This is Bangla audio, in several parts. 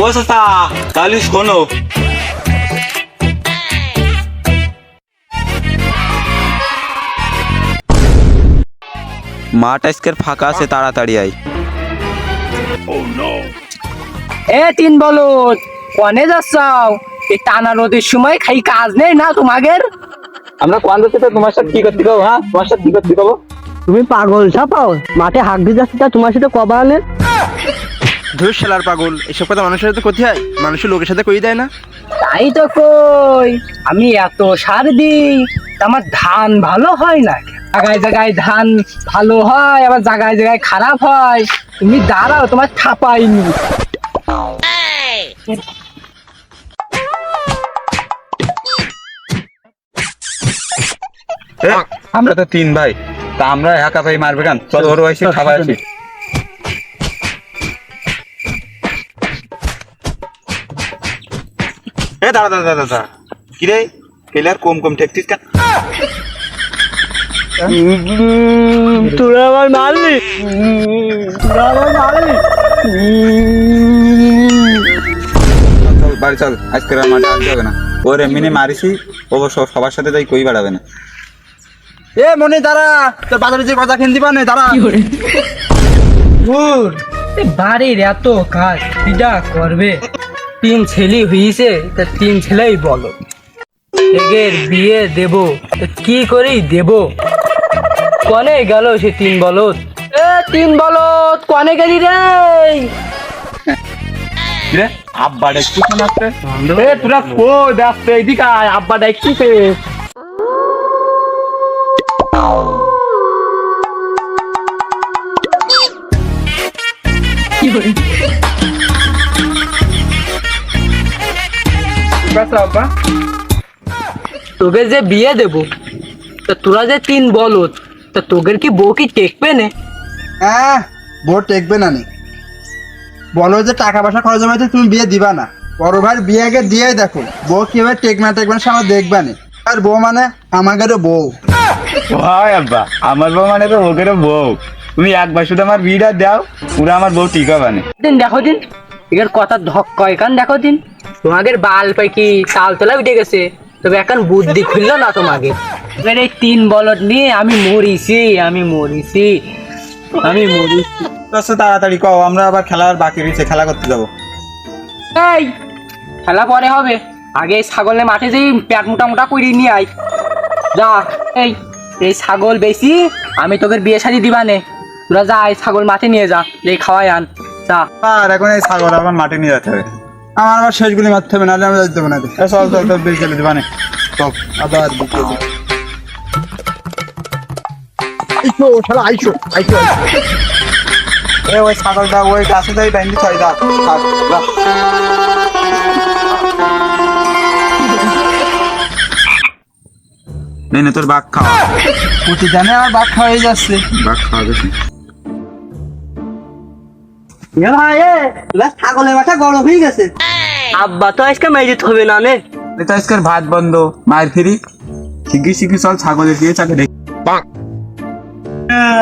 ও চাচা তাহলে শোনো। মাঠ আজকের ফাঁকা আছে তাড়াতাড়ি আয়। এ তিন বলদ কনে যাচ্ছাও? এই টানা রোদের সময় খাই কাজ নেই না তোমাদের? আমরা কোন যাচ্ছি তো তোমার সাথে কি করতে পাবো হ্যাঁ? তোমার সাথে কি করতে পাবো তুমি পাগল ছাপাও মাঠে হাঁক দিয়ে যাচ্ছি তা তোমার সাথে কবা আনে? ধুর শালার পাগল এসব কথা মানুষের সাথে ক্ষতি হয়। মানুষের লোকের সাথে কই দেয় না। তাই তো কই আমি এত সার দিই তা আমার ধান ভালো হয় না জায়গায় জায়গায় ধান ভালো হয় আবার জায়গায় জায়গায় খারাপ হয়। তুমি দাঁড়াও তোমার ছাপাইনি আমরা তো তিন ভাই তা আমরা একা ভাই মারবে কেন? চল ওর বয়সে খাবার আছি এ দাঁড়া দাঁড়া দাঁড়া দাঁড়া। কি রে প্লেয়ার কম কম ঠেকতিস কেন? তোরা আমার মারলি তোরা আমার মারলি বাড়ি চল। আজকে আসতে হবে না। ওর এমনি মারিছি ও সবার সাথে তাই কই বাড়াবে না। এ মনে দাঁড়া। তোর বাজারে যে কথা কিনতে পারে দাঁড়া। বাড়ির এত কাজ কিডা করবে। তিন ছেলে হইছে তা তিন ছেলেই বলো। এগের বিয়ে দেব কি করেই দেব? কনে গেল সে তিন বলদ? এ তিন বলদ কনে গেলি রে? কি রে আব্বা দেখছিস না আজকে? এ তোরা কই ব্যস্ত? এদিকে আয় আব্বা তোকে যে বিয়ে দেব তা তোরা যে তিন বলদ তা তোদের কি বউ কি টেকবে না? হ্যাঁ বোর টেকবে না নি। বলো যে টাকা পয়সা খরচ হবে তুমি বিয়ে দিবা না। বড় ভাইয়ের বিয়ে আগে দিয়ে দেখো বউ কীভাবে টেকবে না টেকবে না সে আমার দেখবে না। আর বউ মানে আমাদেরও বউ। ভাই আব্বা আমার বউ মানে তো ওকেরও বউ। তুমি একবার শুধু আমার বিয়েটা দাও পুরো আমার বউ টিকা বানে দিন দেখো দিন এর কথা ধক কয় কান দেখো দিন। তোমাদের বাল পাইকি তাল তোলা উঠে গেছে। তবে এখন বুদ্ধি খুললো না তোমাকে। এবার এই তিন বলট নিয়ে আমি মরিছি আমি মরিছি আমি মরিছি। আচ্ছা তাড়াতাড়ি কও আমরা আবার খেলার বাকি রয়েছে খেলা করতে যাব। এই খেলা পরে হবে। আগে এই ছাগলের মাঠে যেই প্যাট মোটা মোটা করে নিয়ে আই যা এই এই ছাগল বেশি আমি তোকে বিয়ে শাদি দিবা নে তোরা যা এই ছাগল মাঠে নিয়ে যা এই খাওয়াই আন। যা। আর এখন এই ছাগল আবার মাঠে নিয়ে যেতে হবে। আমার মারতে হবে, নাহলে আমি যেতে চল চল চল আবার আইসো, শালা, আইসো আইসো। এ, ওই ছাগলটা, ওই বাইন্দি ছয় নে তোর বাঘ খাওয়া। প্রতিদানে আমার বাদ খাওয়া হয়ে যাচ্ছে। বাঘ খাওয়া ছাগলের মাথা গরম হয়ে গেছে। আব্বা তো আজকে মেরে হবে না আজকের ভাত বন্ধ মায়ের ফিরি। শিগগির শিগগির চল ছাগলের দিয়ে চাকে দেখি।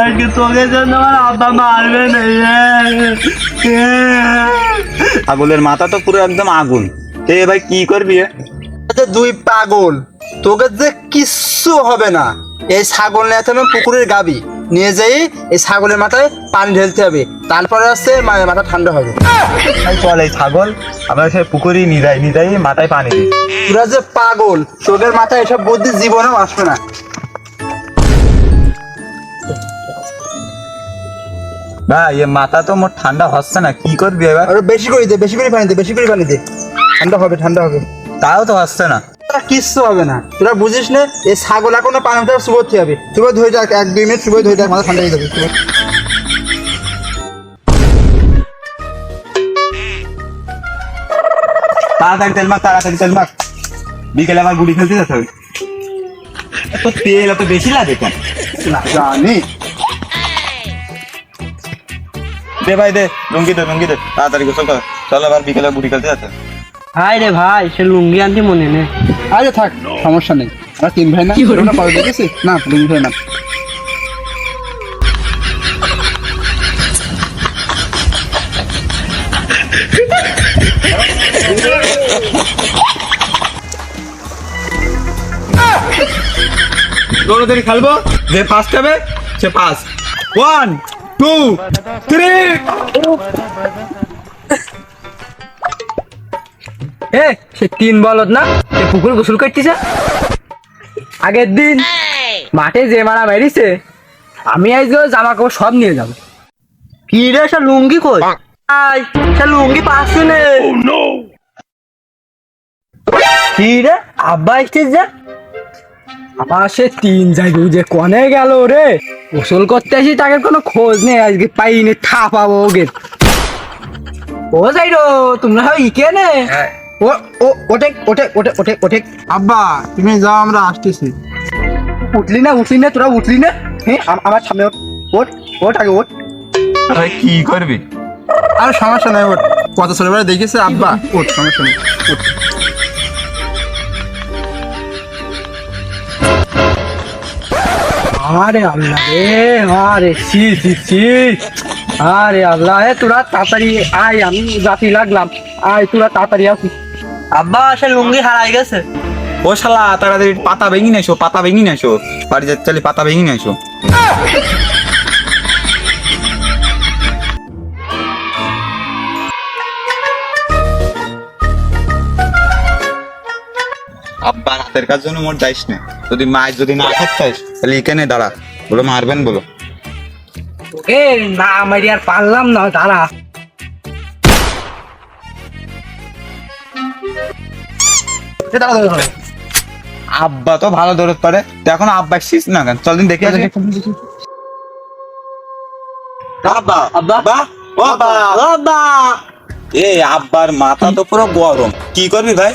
আজকে তোকে জন্য আমার আব্বা মারবে না ছাগলের মাথা তো পুরো একদম আগুন। এ ভাই কি করবি দুই পাগল তোকে যে কিচ্ছু হবে না। এই ছাগল নিয়ে পুকুরের গাবি। নিয়ে যাই এই ছাগলের মাথায় পানি ঢেলতে হবে। তারপরে হচ্ছে মাথা ঠান্ডা হবে। ভাই চল এই ছাগল আমরা সে পুকুরি নিয়ে যাই নিয়ে যাই মাথায় পানি দিই। তোরা যে পাগল তোদের মাথায় এসব বুদ্ধি জীবনেও আসবে না। ভাই এ মাথা তো মোট ঠান্ডা হচ্ছে না কি করবি এবার? আরও বেশি করে দে বেশি করে পানি দে বেশি করে পানি দে। ঠান্ডা হবে ঠান্ডা হবে। তাও তো হচ্ছে না। তোরা কিচ্ছু হবে না। তোরা বুঝিস না এই ছাগল এখনও পানি উঠে সুবোধ হবে। ধরে যাক এক দুই মিনিট ধরে যাক মাথা ঠান্ডা হয়ে যাবে। তাড়াতাড়ি তেল মাখ তাড়াতাড়ি তেল মাখ বিকেলে আমার গুড়ি খেলতে যেতে হবে। এত তেল এত বেশি লাগে কেন? না জানি। দে ভাই দে লুঙ্গি দে লুঙ্গি দে তাড়াতাড়ি গোসল কর। চল আবার বিকেলে গুড়ি খেলতে যেতে হবে। হাই রে ভাই সে লুঙ্গি আনতে মনে নেই। আরে থাক সমস্যা নেই। আর তিন ভাই না ওটা পাওয়া গেছে না লুঙ্গি ভাই না দৌড়াদৌড়ি খেলব? যে ফার্স্ট হবে সে পাস ওয়ান টু থ্রি এ, সে তিন বলদ না সে পুকুর গোসল করতেছে। আগের দিন মাঠে যে মারা মেরিছে আমি আজ জামা কাপড় সব নিয়ে যাব। কি রে, সে লুঙ্গি কই? আই সে লুঙ্গি পাচ্ছি নে। কি রে, আব্বা এসছিস যে? আমার সে তিন যাইবে যে কনে গেল রে। গোসল করতে আসি, তাকে কোনো খোঁজ নেই, আজকে পাইনি থা পাবো ওকে। ও যাইরো, তোমরা হয় ইকে নে? ও ও ওঠে ওঠে ওঠে ওঠে ওঠে আব্বা তুমি যাও আমরা আসতেছি। উঠলি না উঠলি না তোরা উঠলি না? হ্যাঁ আমার সামনে ওঠ ওঠ আগে ওঠ। তাই কি করবি? আর সমস্যা নাই ওর কত ছোটবেলা দেখেছে আব্বা। ওর সমস্যা নেই ওঠ। আরে আল্লাহ রে আরে সি সি সি আরে আল্লাহ এ তোরা তাড়াতাড়ি আয় আমি জাতি লাগলাম। আয় তোরা তাড়াতাড়ি আসিস। আব্বা সে লুঙ্গি হারাই গেছে। ও শালা তাড়াতাড়ি পাতা ভেঙে নেছো পাতা ভেঙে নেছো বাড়ি যাচ্ছে চলে পাতা ভেঙে নেছো আব্বা হাতের কাজ জন্য মোট যাইস না। যদি মাছ যদি না খাচ্ছিস তাহলে এখানে দাঁড়া। বলো মারবেন বলো। এ না মারি আর পারলাম না দাঁড়া। দাঁড়া, দাঁড়া, দাঁড়া। আব্বা তো ভালো দৌড়তে পারে তো এখন আব্বা এসছিস? না কেন? চল দিন দেখে আসি আব্বা আব্বা। ও আব্বা। আব্বা। এ আব্বার মাথা তো পুরো গরম। কি করবি ভাই?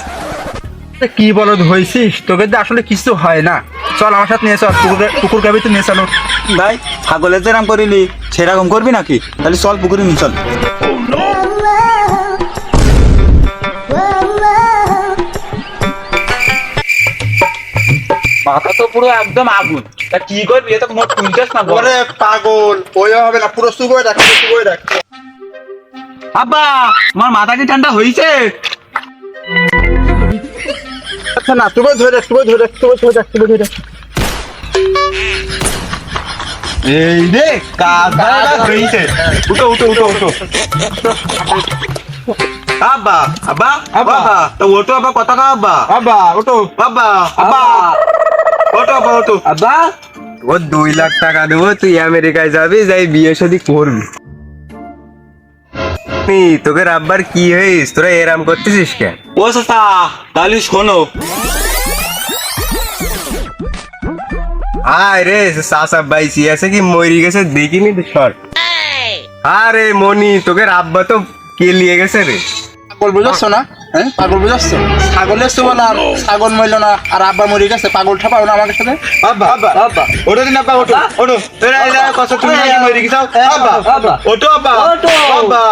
এ, কি বলদ হয়েছিস তোকে তো আসলে কিছু হয় না। চল আমার সাথে নিয়ে চল। পুকুর পুকুর গাবি তো নিয়ে চলো। ভাই ছাগলের যেরাম করিলি সেরকম করবি নাকি? তাহলে চল পুকুরে নিয়ে চল। মাথা তো পুরো একদম আগুন। তা কি করবি এটা মোট কুইন্টাস না ওরে পাগল ওই হবে না পুরো সুগোয় রাখ পুরো সুগোয় রাখ আব্বা তোমার মাথা কি ঠান্ডা হয়েছে আচ্ছা না তুই ধরে রাখ তুই ধরে রাখ তুই ধরে রাখ তুই ধরে রাখ। এই রে হয়েছে উঠো উঠো উঠো উঠো। আব্বা আব্বা আব্বা। তো ওটো আব্বা কত কা আব্বা। আব্বা ওটো আব্বা। আব্বা। ওটো আব্বা ওটো আব্বা। ও দুই লাখ টাকা দেবো তুই আমেরিকায় যাবি যাই বিয়ে শাদি করবি। তোকে আব্বার কি হয়েছিস তোরা এরাম করতেছিস কেন? ও সাসা তাহলে শোনো। আয় রে সাসা বাইসি আছে কি মরি গেছে দেখিনি তো সর। আরে মনি তোকে আব্বা তো কেলিয়ে গেছে রে। পাগল বুঝাচ্ছ না? হ্যাঁ? পাগল বুঝাচ্ছ? ছাগলের সুবল আর ছাগল মরল না আর আব্বা মরে গেছে পাগল ঠাপাও না আমার সাথে? আব্বা আব্বা আব্বা। ওটো দিন আব্বা ওটো ওটো তোরা কত তুমি নাকি মরে গেছো। আব্বা আব্বা। ওটো আব্বা। ওটো। আব্বা।